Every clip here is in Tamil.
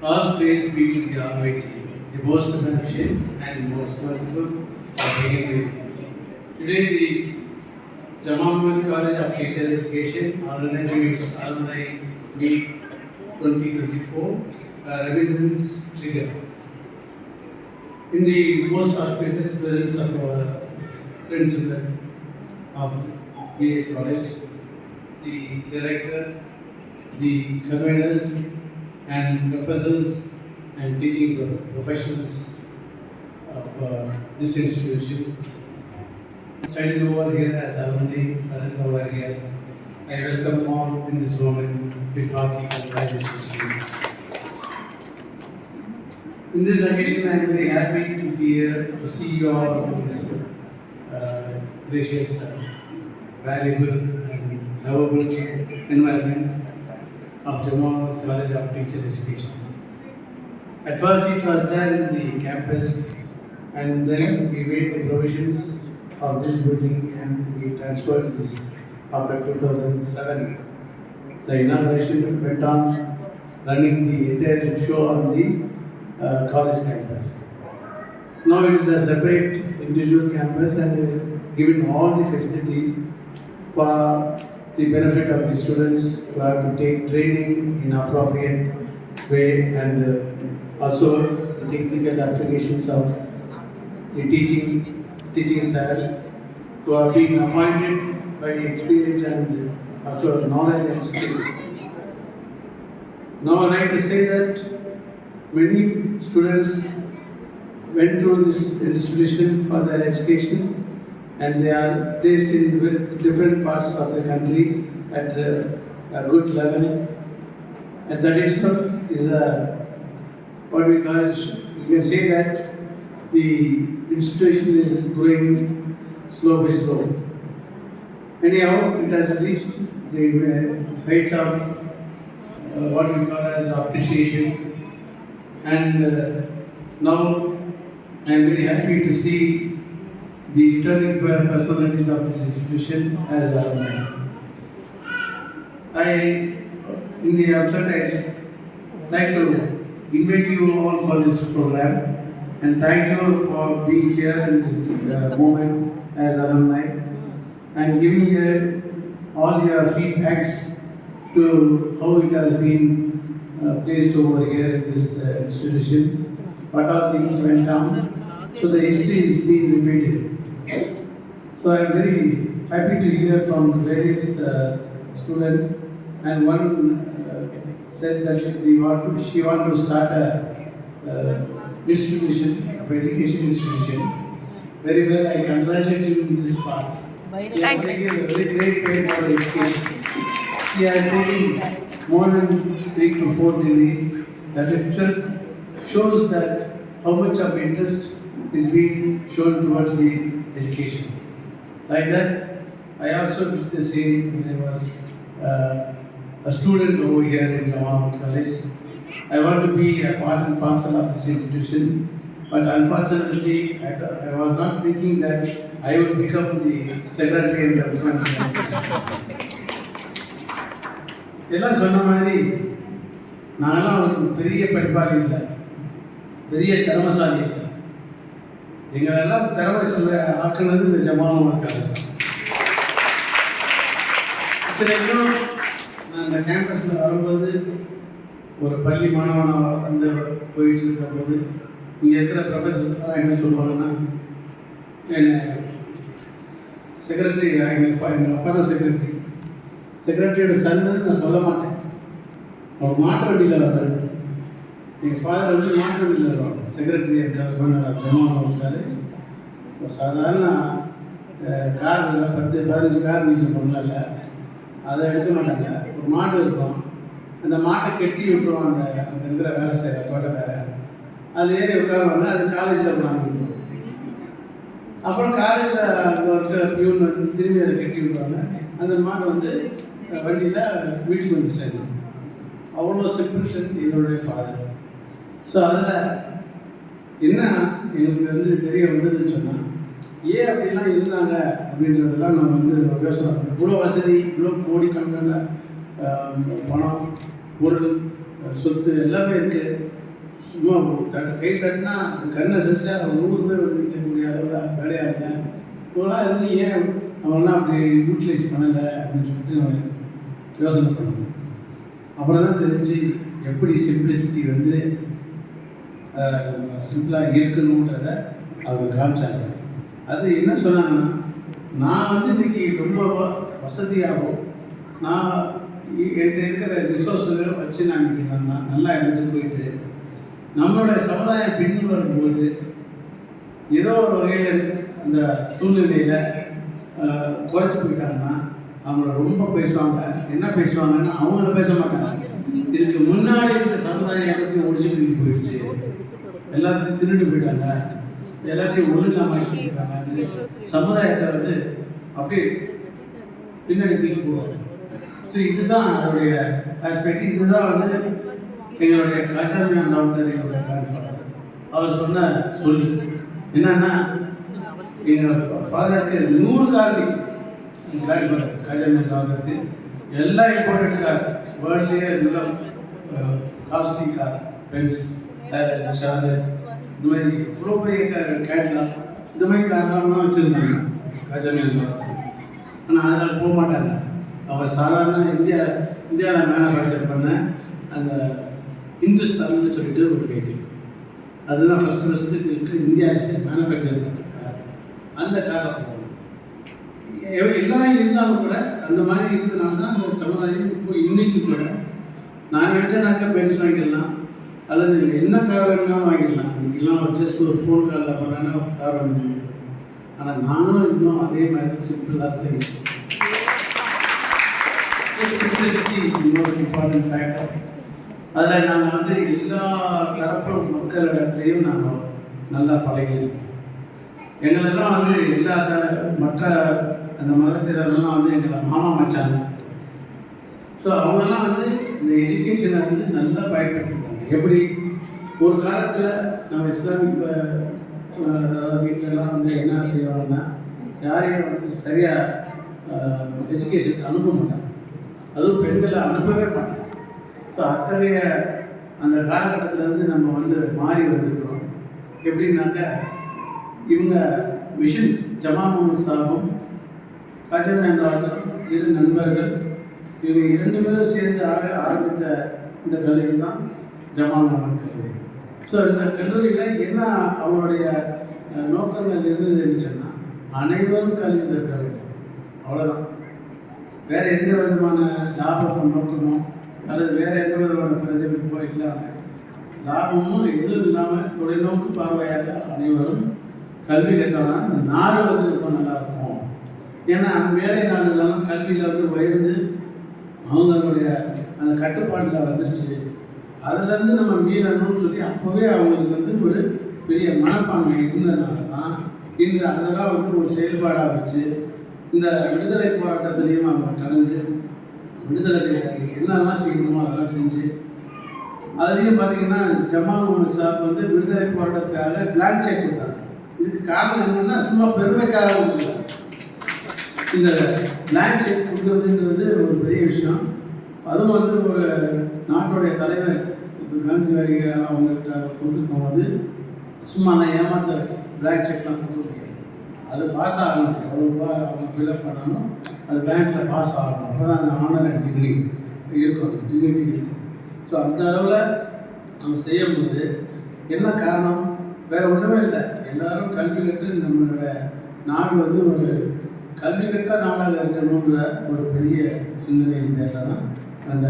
All praise be to the Almighty, the most beneficent and most merciful of beginning. Today, the Jamalpur College of Teacher Education organizing its alumni meet 2024, uh, Remembrance Trigger. In the most auspicious presence of our principal of BA College, the directors, the conveners, and professors and teaching professionals of uh, this institution. Standing over here as alumni present over here, I welcome all in this moment with hearty congratulations to you. In this occasion, I am very happy to be here to see you all in this uh, gracious, uh, valuable, and lovable environment of Jamal College of Teacher Education. At first, it was there in the campus, and then we made the provisions of this building and we transferred this after 2007. The inauguration went on running the entire show on the uh, college campus. Now it is a separate individual campus and given all the facilities for the benefit of the students who have to take training in appropriate way and uh, also the technical applications of the teaching teaching staffs who have been appointed by experience and also knowledge and skill. Now I'd like to say that many students went through this institution for their education and they are placed in different parts of the country at a, a good level. And that itself is a, what we call, it, you can say that the institution is growing slow by slow. Anyhow, it has reached the uh, heights of uh, what we call as appreciation. And uh, now I am very happy to see the per- personalities of this institution as alumni. I, in the outset, I like to invite you all for this program and thank you for being here in this uh, moment as alumni and giving uh, all your feedbacks to how it has been uh, placed over here in this uh, institution, what all things went down. So the history is being repeated. So I am very happy to hear from various uh, students, and one uh, said that they want to, she want to start a uh, institution, of education institution. Very well, I congratulate you in this part. You are taking a very great way for education. She has taken more than three to four degrees. That itself shows that how much of interest is being shown towards the education. Like that, I also did the same when I was uh, a student over here in Jamal College. I want to be a part and parcel of this institution, but unfortunately, I, I was not thinking that I would become the secretary and the எல்லாம் சொன்ன மாதிரி நாங்களாம் ஒரு பெரிய படிப்பாளி இல்லை பெரிய திறமசாலி இல்லை எங்களெல்லாம் திறமசில ஆக்கினது இந்த ஜமானம் இருக்காங்க இத்தனைக்கும் நான் இந்த கேம்பஸில் வரும்போது ஒரு பள்ளி மாணவனாக வந்து போயிட்டு இருக்கும்போது இங்கே இருக்கிற ப்ரொஃபஸர் என்ன சொல்லுவாங்கன்னா என்னை செக்ரட்டரி எங்கள் அப்பா எங்கள் அப்பா தான் செக்ரட்டரி செக்ரட்டரியோட சன்னு நான் சொல்ல மாட்டேன். அவர் மாற்ற வண்டியில் வர்றாரு. எங்கள் ஃபாதர் வந்து மாட்டு வண்டியில் செக்ரட்டரி இருக்கார் கரஸ்பாண்ட் ஜமான் காலேஜ் ஒரு சாதாரண கார் இல்லை பத்து பதினஞ்சு கார் நீங்கள் பண்ணல அதை எடுக்க மாட்டாங்க ஒரு மாடு இருக்கும் அந்த மாட்டை கட்டி விட்டுருவோம் அந்த அங்கே இருக்கிற வேலை செய்கிற தோட்டக்காரன் அது ஏறி உட்காருவாங்க அது காலேஜில் கொண்டாந்து விட்டுருவோம் அப்புறம் காலேஜில் அங்கே இருக்கிற பியூன் வந்து திரும்பி அதை கட்டி விடுவாங்க அந்த மாடு வந்து வண்டியில் வீட்டுக்கு வந்து சேர்ந்தோம் அவ்வளோ சிம்பிள் என்னுடைய ஃபாதர் ஸோ அதில் என்ன எங்களுக்கு வந்து தெரிய வந்ததுன்னு சொன்னால் ஏன் அப்படிலாம் இருந்தாங்க அப்படின்றதெல்லாம் நம்ம வந்து யோசனை இவ்வளோ வசதி இவ்வளோ கோடிக்கணக்கான பணம் பொருள் சொத்து எல்லாமே இருக்குது சும்மா தட்டு கை தட்டினா கண்ணை செஞ்சா நூறு பேர் வந்து நிற்கக்கூடிய அளவில் இருந்தேன் இவங்களாம் இருந்து ஏன் அவங்களாம் அப்படி யூட்டிலைஸ் பண்ணலை அப்படின்னு சொல்லிட்டு நான் யோசனை பண்ணேன். அப்புறம் தான் தெரிஞ்சு எப்படி சிம்பிளிசிட்டி வந்து சிம்பிளாக இருக்கணுன்றத அவங்க காமிச்சாங்க. அது என்ன சொன்னாங்கன்னா நான் வந்து இன்னைக்கு ரொம்ப வசதியாகும் வசதியாகவும் நான் என்கிட்ட இருக்கிற ரிசோர்ஸுகளை வச்சு நான் இன்னைக்கு நான் நல்லா எடுத்துட்டு போயிட்டு நம்மளுடைய சமுதாயம் பின் வரும்போது ஏதோ ஒரு வகையில் அந்த சூழ்நிலையில் குறைச்சி போயிட்டாங்கன்னா அவங்கள ரொம்ப பேசுவாங்க. என்ன பேசுவாங்கன்னா அவங்கள பேச மாட்டாங்க. இதுக்கு முன்னாடி இந்த சமுதாயம் எல்லாத்தையும் ஒடிச்சுட்டு போயிடுச்சு. எல்லாத்தையும் திருட்டு போயிட்டாங்க. எல்லாத்தையும் ஒண்ணு இல்லாமல் போயிட்டாங்க சமுதாயத்தை வந்து அப்படியே பின்னாடி தூக்கி போவாங்க ஸோ இதுதான் அதோடைய ஆஸ்பெக்ட் இதுதான் வந்து எங்களுடைய காஜாமியான் ராவுத்தர் எங்களுடைய grandfather. அவர் சொன்ன சொல் என்னன்னா எங்கள் ஃபாதருக்கு நூறு காரணி கிராண்ட்ஃபாதர் காஜாமியான் ராவுத்தருக்கு எல்லா இம்பார்ட்டன்ட் கார் வேர்ல்ட்லேயே நல்ல காஸ்ட்லி கார் பென்ஸ் ஷார்லட் இந்த மாதிரி இவ்வளோ பெரிய கேட்லா இந்த மாதிரி கார்லாம் வச்சுருந்தாங்க. கஜமேல் ராவுத்தர் ஆனால் அதனால் போக மாட்டாங்க. அவங்க சாதாரண இந்தியா இந்தியாவில் மேனுஃபேக்சர் பண்ண அந்த இந்துஸ்தான்னு சொல்லிட்டு ஒரு வெஹிக்கிள் அதுதான் ஃபஸ்ட்டு ஃபஸ்ட்டு இந்தியாவில் மேனுஃபேக்சர் பண்ண கார் அந்த காரில் போகணும் எல்லாம் இருந்தாலும் கூட அந்த மாதிரி இருந்தனால தான் அந்த சமுதாயம் இப்போ இன்னைக்கு கூட. நான் நினச்சேனாக்கா பென்ஸ் வாங்கிடலாம் அல்லது என்ன கார் வேணும்னாலும் வாங்கிடலாம். இன்னைக்கெல்லாம் ஜஸ்ட் ஒரு ஃபோன் காலில் பண்ணாங்கன்னா கார் வந்து ஆனால் நானும் இன்னும் அதே மாதிரி தான் சிம்பிளாக தான் இருக்கேன். இம்பார்ட்டன்ட் ஃபேக்டர் அதில் நாங்கள் வந்து எல்லா தரப்பு மக்களிடத்துலையும் நாங்கள் நல்லா பழகியிருக்கோம். எங்களெல்லாம் வந்து எல்லா த- மற்ற அந்த மதத்தினரெல்லாம் வந்து எங்களை மாமா மச்சாங்க ஸோ அவங்கெல்லாம் வந்து இந்த எஜுகேஷனை வந்து நல்லா பயன்படுத்திருக்காங்க எப்படி ஒரு காலத்தில் நம்ம இஸ்லாமிக் அதாவது வீட்டிலலாம் வந்து என்ன செய்வாங்கன்னா யாரையும் வந்து சரியாக எஜுகேஷன் அனுப்ப மாட்டாங்க. அதுவும் பெண்களை அனுப்பவே மாட்டாங்க. ஸோ அத்தகைய அந்த காலகட்டத்தில் இருந்து நம்ம வந்து மாறி வந்திருக்கிறோம். எப்படின்னாக்க இவங்க விஷன் ஜமா முகமது சாபும் கஜன் என்றார்கள் இரு நண்பர்கள் இவங்க இரண்டு பேரும் சேர்ந்து ஆக ஆரம்பித்த இந்த கல்லூரி தான் ஜமா முகமது கல்லூரி. ஸோ இந்த கல்லூரியில் என்ன அவங்களுடைய நோக்கங்கள் இருந்ததுன்னு சொன்னால் அனைவரும் கல்வி கற்க வேண்டும் அவ்வளோதான் வேற எந்த விதமான லாபமும் நோக்கமோ அல்லது வேறு எந்த விதமான பிரதிபலிப்போ இல்லாமல் லாபமும் எதுவும் இல்லாமல் தொலைநோக்கு பார்வையாக அனைவரும் கல்வி கற்கலாம் இந்த நாடு வந்து ரொம்ப நல்லாயிருக்கும் ஏன்னா அந்த மேலை நாடுகளெல்லாம் கல்வியில் வந்து உயர்ந்து அவங்களுடைய அந்த கட்டுப்பாட்டில் வந்துருச்சு. அதுலேருந்து நம்ம மீறணும்னு சொல்லி அப்போவே அவங்களுக்கு வந்து ஒரு பெரிய மனப்பான்மை இருந்ததுனால தான் இன்று அதெல்லாம் வந்து ஒரு செயல்பாடாக வச்சு இந்த விடுதலை போராட்டத்திலையும் அவங்க கலந்து விடுதலை என்னெல்லாம் செய்யணுமோ அதெல்லாம் செஞ்சு அதுலேயும் பார்த்தீங்கன்னா ஜமால் முகமது சாப் வந்து விடுதலை போராட்டத்துக்காக பிளாங்க் செக் கொடுத்தாங்க இதுக்கு காரணம் என்னென்னா சும்மா பெருமைக்காக கொடுக்கல இந்த பிளாங்க் செக் கொடுக்குறதுன்றது ஒரு பெரிய விஷயம். அதுவும் வந்து ஒரு நாட்டுடைய தலைவர் இப்போ காந்திவாடி அவங்கள்ட்ட கொடுத்துருக்கோம் வந்து சும்மா நான் ஏமாத்த பிளாக் செக்லாம் கொடுக்க முடியாது. அது பாஸ் ஆகணும். எவ்வளோ ரூபா அவங்க ஃபில்அப் பண்ணாலும் அது பேங்க்கில் பாஸ் ஆகணும். அப்போ தான் அந்த ஆனர் அண்ட் டிகிரி இருக்கும். டிகிரி இருக்கும். ஸோ அந்த அளவில் நம்ம செய்யும்போது என்ன காரணம்? வேறு ஒன்றுமே இல்லை. எல்லாரும் கல்வி கற்று நம்மளோட நாடு வந்து ஒரு கல்வி கற்ற நாடாக இருக்கணுன்ற ஒரு பெரிய சிந்தனையின் பேரில் தான் அந்த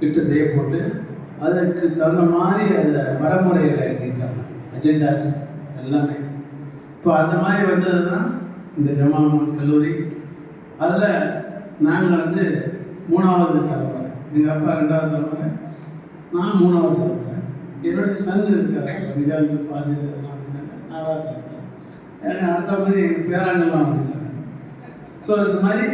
திட்டத்தையே போட்டு அதற்கு தகுந்த மாதிரி அந்த வரமுறையில் எழுதியிருக்காங்க அஜெண்டாஸ் எல்லாமே. இப்போ அந்த மாதிரி வந்தது தான் இந்த ஜமா முகமது கல்லூரி. அதில் நாங்கள் வந்து மூணாவது தலைமுறை. எங்கள் அப்பா ரெண்டாவது தலைமுறை நான் மூணாவது தலைமுறை. என்னுடைய சன் இருக்காரு நிஜாம் பாசில் நாலாவது தலைமுறை. எனக்கு அடுத்த மாதிரி எங்கள் பேராண்டெல்லாம் முடிச்சாங்க ஸோ இந்த மாதிரி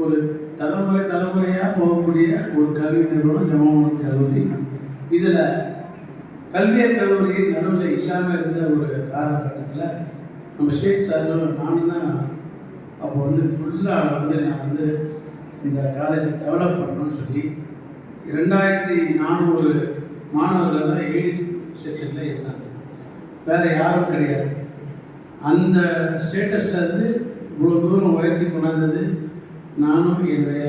ஒரு தலைமுறை தலைமுறையாக போகக்கூடிய ஒரு கல்வி நிறுவனம் ஜமா கல்லூரி. இதில் கல்வியை கல்லூரி நடுவில் இல்லாமல் இருந்த ஒரு காலகட்டத்தில் நம்ம ஷேக் சார் நானும் தான் அப்போ வந்து ஃபுல்லாக வந்து நான் வந்து இந்த காலேஜை டெவலப் பண்ணணும்னு சொல்லி ரெண்டாயிரத்தி நானூறு மாணவர்கள் தான் எய்ட் செக்ஷனில் இருந்தாங்க. வேறு யாரும் கிடையாது. அந்த ஸ்டேட்டஸில் வந்து இவ்வளோ தூரம் உயர்த்தி கொண்டாந்தது நானும் என்னுடைய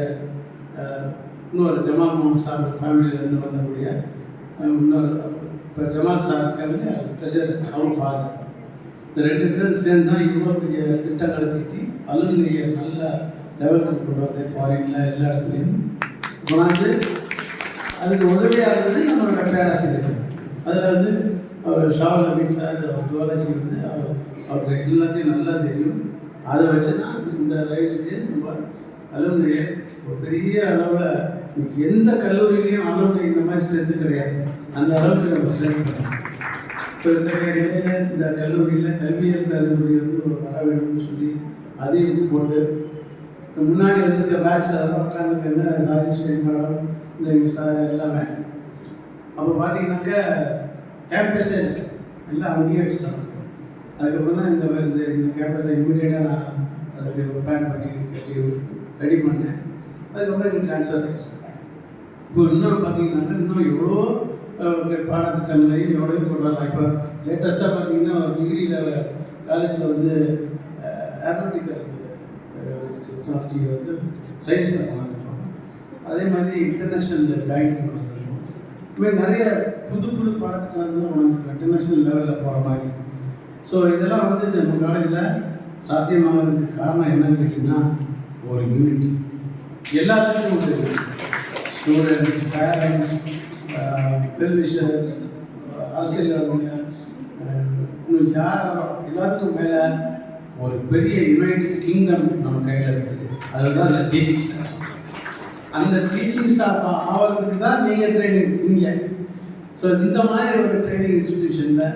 இன்னொரு ஜமால் மோகன் சார் ஃபேமிலியிலேருந்து வந்தக்கூடிய இன்னொரு இப்போ ஜமால் சார் இருக்காங்க ட்ரெஷர் அவங்க ஃபாதர். இந்த ரெண்டு பேரும் சேர்ந்து தான் இவ்வளோ பெரிய திட்டம் நடத்திட்டு அலுமினிய நல்ல டெவலப்மெண்ட் கொண்டு வந்து ஃபாரினில் எல்லா இடத்துலையும் கொண்டாந்து அதுக்கு உதவியாக இருந்தது நம்மளோட பேராசிரியர் அதில் வந்து அவர் ஷாவல் அமீன் சார் அவர் ஜுவாலஜி வந்து அவர் அவருக்கு எல்லாத்தையும் நல்லா தெரியும். அதை வச்சு தான் இந்த ரைஸுக்கு நம்ம அலுவலியை ஒரு பெரிய அளவில் எந்த கல்லூரியிலையும் அலுவலி இந்த மாதிரி ஸ்ட்ரென்த்து கிடையாது. அந்த அளவுக்கு நம்ம ஸ்ட்ரென்த் ஸோ இந்த நிலையில் இந்த கல்லூரியில் கல்வியியல் கல்லூரி வந்து ஒரு வர வேணும்னு சொல்லி அதையும் இது போட்டு முன்னாடி வந்திருக்க பேட்சில் அதெல்லாம் உட்காந்துருக்காங்க ராஜேஸ்வரி மேடம் இந்த சார் எல்லாமே. அப்போ பார்த்தீங்கன்னாக்கா கேம்பஸே இல்லை. எல்லாம் அங்கேயே வச்சுட்டாங்க. அதுக்கப்புறம் தான் இந்த இந்த இந்த கேம்பஸை இமீடியட்டாக நான் அதுக்கு ஒரு பிளான் பண்ணி கட்டி ரெடி பண்ணேன் அதுக்கப்புறம் இங்கே ட்ரான்ஸ்ஃபர் ஆயிடுச்சு இப்போ இன்னொரு பார்த்தீங்கன்னா இன்னும் எவ்வளோ பாடத்திட்டங்களையும் எவ்வளோ கொண்டு வரலாம் இப்போ லேட்டஸ்ட்டாக பார்த்தீங்கன்னா ஒரு டிகிரியில் காலேஜில் வந்து ஏரோட்டிக்கல் டெக்னாலஜி வந்து சயின்ஸில் வளர்ந்துருக்கோம். அதே மாதிரி இன்டர்நேஷ்னல் பேங்கிங் கொண்டாந்துருக்கோம் இது மாதிரி நிறைய புது புது பாடத்திட்டங்கள்லாம் வளர்ந்துருக்கோம். இன்டர்நேஷ்னல் லெவலில் போகிற மாதிரி. ஸோ இதெல்லாம் வந்து நம்ம காலேஜில் சாத்தியமாகிறதுக்கு காரணம் என்னன்னு கேட்டிங்கன்னா ஒரு யூனிட் எல்லாத்துக்கும் ஒரு ஸ்டூடெண்ட்ஸ் பேரண்ட்ஸ் வெல்விஷர்ஸ் அரசியல்வாதிங்க இன்னும் யாரோ எல்லாத்துக்கும் மேலே ஒரு பெரிய யுனைடெட் கிங்டம் நம்ம கையில் இருக்குது. அதுதான் அந்த டீச்சிங் ஸ்டாஃப் அந்த டீச்சிங் ஸ்டாஃப் ஆகிறதுக்கு தான் நீங்கள் ட்ரைனிங் இங்கே. ஸோ இந்த மாதிரி ஒரு ட்ரைனிங் இன்ஸ்டிடியூஷனில்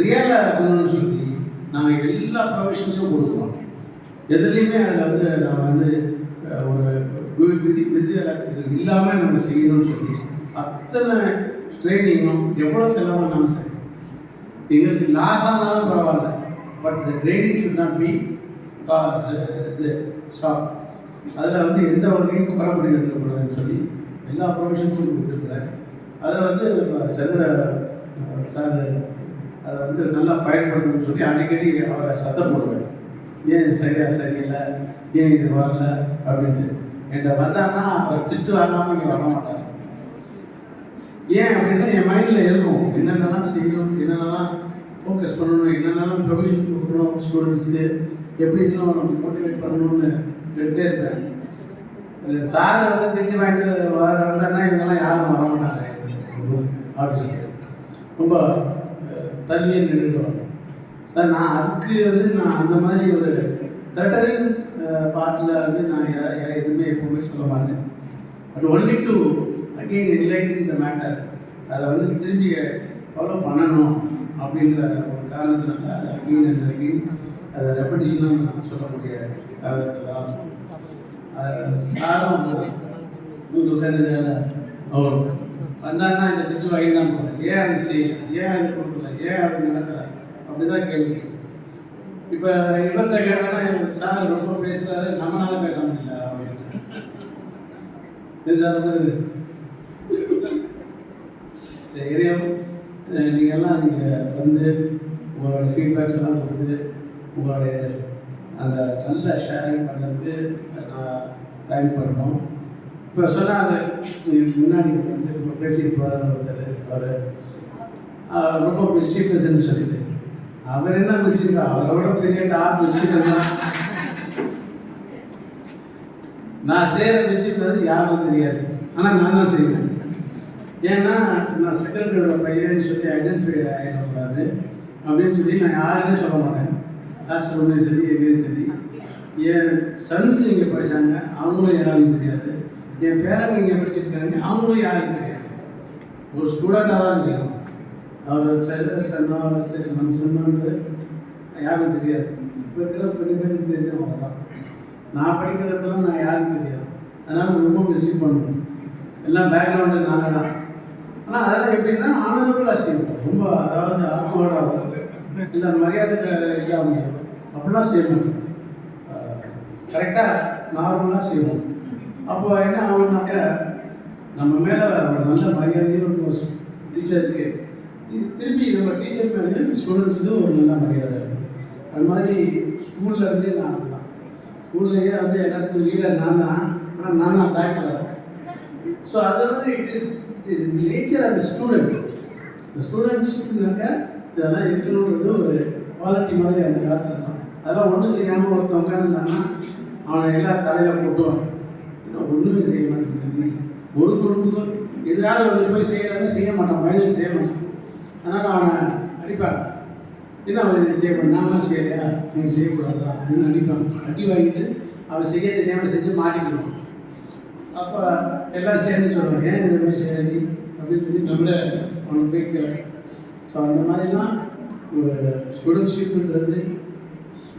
ரியலாக இருக்கணும்னு சொல்லி நாங்கள் எல்லா ப்ரொஃபஷன்ஸும் கொடுக்குறோம். எதுலேயுமே அதில் வந்து நான் வந்து ஒரு வி- விதி விதிவிலக்கு இல்லாமல் நம்ம செய்யணும்னு சொல்லி அத்தனை ட்ரைனிங்கும் எவ்வளோ செலவானாலும் சரி. எங்களுக்கு லாஸ் ஆனாலும் பரவாயில்ல. பட் இந்த ட்ரைனிங் ஷுட் நாட் பி இது ஸ்டாப் அதில் வந்து எந்த வகையும் குறைபடி இருக்கக்கூடாதுன்னு சொல்லி எல்லா ப்ரொஃபஷன்ஸும் கொடுத்துருக்குறேன். அதில் வந்து சந்திர சார் அதை வந்து நல்லா பயன்படுத்தணும்னு சொல்லி அடிக்கடி அவரை சத்தம் போடுவேன். ஏன் இது சரியா சரியில்லை? ஏன் இது வரல? அப்படின்ட்டு. என்கிட்ட வந்தான்னா அவர் திட்டு வாங்காமல் இங்கே வர மாட்டார். ஏன் அப்படின்னா என் மைண்டில் இருக்கும் என்னென்னலாம் செய்யணும்? என்னென்னலாம் ஃபோக்கஸ் பண்ணணும்? என்னென்னலாம் ப்ரொவிஷன் கொடுக்கணும்? ஸ்டூடெண்ட்ஸுக்கு எப்படிலாம் நம்ம மோட்டிவேட் பண்ணணும்னு எடுத்தே இருப்பேன். இது சார் வந்து திட்டி வாங்கிட்டு வர வந்தாருன்னா இவங்கெல்லாம் யாரும் வர மாட்டாங்க. ஆஃபீஸில் ரொம்ப தள்ளியே நின்றுடுவாங்க. நான் அதுக்கு வந்து நான் அந்த மாதிரி ஒரு தட்டரிங் பார்ட்டில் வந்து நான் எதுவுமே எப்பவுமே சொல்ல மாட்டேன். But only to again enlightening the matter அதை வந்து திரும்பி ஃபாலோ பண்ணணும் அப்படின்ற ஒரு காரணத்தினால அதை அகெயின் அண்ட் அகெயின் அதை ரெப்படிஷனாக நான் சொல்லக்கூடிய காரணத்தில் சாரும் உங்களுக்கு உட்காந்து அவர் வந்தாங்கன்னா இந்த திட்டு வாங்கி தான் போகல ஏன் அது செய்யல? ஏன் அது கொடுக்கல? ஏன் அது நடக்கல அப்படிதான் கேள்வி. இப்போ இவர்கிட்ட கேட்டாலும் சார் ரொம்ப பேசுறாரு நம்மளால பேச முடியல அப்படின்னு. பேசாரு சரி நீங்கள் எல்லாம் இங்கே வந்து உங்களோட ஃபீட்பேக்ஸ் எல்லாம் கொடுத்து உங்களுடைய அந்த நல்ல ஷேரிங் பண்ணதுக்கு நான் தேங்க் பண்ணணும். இப்போ சொன்னாங்க முன்னாடி வந்து பேசிட்டு போகிறார் ஒருத்தர் அவர். ரொம்ப மிஸ்சீஃபஸ்ன்னு சொல்லிட்டு. அவர் என்ன மிஸ்சீஃப் அவரோட பெரிய டாப் மிஸ்சீஃப் நான் செய்கிற மிஸ்சீஃப் வந்து யாருக்கும் தெரியாது ஆனால் நான் தான் செய்வேன் ஏன்னா நான் செக்ரட்டரியோட பையன் சொல்லி ஐடென்டிஃபை ஆகிடக்கூடாது அப்படின்னு சொல்லி நான் யாருமே சொல்ல மாட்டேன் கிளாஸ் சரி எங்கேயும் சரி என் சன்ஸ் இங்கே படித்தாங்க அவங்களும் யாருக்கும் தெரியாது என் பேரன் இங்கே படிச்சிருக்காங்க அவங்களும் யாருக்கும் தெரியாது ஒரு ஸ்டூடெண்ட்டாக தான் தெரியும் அவர் ட்ரெஷரர் சன்னோ சரி நம்ம சொன்னது யாருக்கும் தெரியாது. இப்போ இருக்கிற கொஞ்சம் பேருக்கு தெரியும் அவ்வளோதான் நான் படிக்கிறதெல்லாம் நான் யாருக்கும் தெரியாது. அதனால் ரொம்ப மிஸ் பண்ணுவேன். எல்லாம் பேக்ரவுண்டு நாங்கள் தான். ஆனால் அதெல்லாம் எப்படின்னா ஆனரபுளாக செய்யணும் ரொம்ப அதாவது ஆர்வலோட இல்லை மரியாதை இல்லாமல் அப்படிலாம் செய்ய மாட்டோம். கரெக்டாக நார்மலாக செய்வோம். அப்போ என்ன ஆகும்னாக்க நம்ம மேலே ஒரு நல்ல மரியாதையும் ஒரு டீச்சருக்கு திருப்பி நம்ம டீச்சர் மேலேயும் ஸ்டூடெண்ட்ஸுக்கு ஒரு நல்ல மரியாதை இருக்கும். அது மாதிரி ஸ்கூலில் இருந்தே நான் அப்படிதான் ஸ்கூல்லையே வந்து எல்லாத்துக்கும் லீடர் நான் தான். ஆனால் நான் தான் பேக்கில் ஸோ அது வந்து it is nature of student இந்த ஸ்டூடெண்ட்ஸ்னாக்க இதெல்லாம் இருக்கணுன்றது ஒரு குவாலிட்டி மாதிரி அந்த காலத்தில் தான் அதெல்லாம் ஒன்றும் செய்யாமல் ஒருத்தன் உட்காந்துருந்தாங்கன்னா அவனை எல்லாம் தலையில் போட்டுவான் இன்னும் ஒன்றுமே செய்ய மாட்டேங்கிறாங்க. ஒரு குடும்பத்துக்கும் எதாவது ஒரு போய் செய்யறாங்க செய்ய மாட்டான். பயணம் செய்ய மாட்டான். அதனால் அவனை அடிப்பாங்க. என்ன அவன் இதை செய்ய மாட்டான் செய்யலையா? நீங்கள் செய்யக்கூடாதா? அப்படின்னு அடிப்பாங்க. அடி வாங்கிட்டு அவன் செய்ய தெரியாமல் செஞ்சு மாட்டிக்கிடுவான். அப்போ எல்லாம் சேர்ந்து சொல்லுவாங்க ஏன் இந்த மாதிரி செய்யற அப்படின்னு சொல்லி நம்மளே அவனுக்கு பேக்கிறாங்க ஸோ அந்த மாதிரிலாம் ஒரு ஸ்டூடெண்ட்ஷிப்ன்றது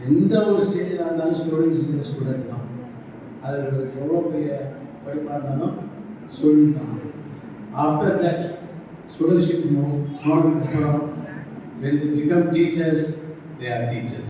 எந்த ஒரு ஸ்டேஜில் இருந்தாலும் ஸ்டூடெண்ட்ஸ் ஸ்டூடெண்ட் தான். அது எவ்வளோ பெரிய படிப்பாக இருந்தாலும் ஸ்டூடெண்ட் தான். After that Scholarship should know, not, not when they become teachers, they are teachers.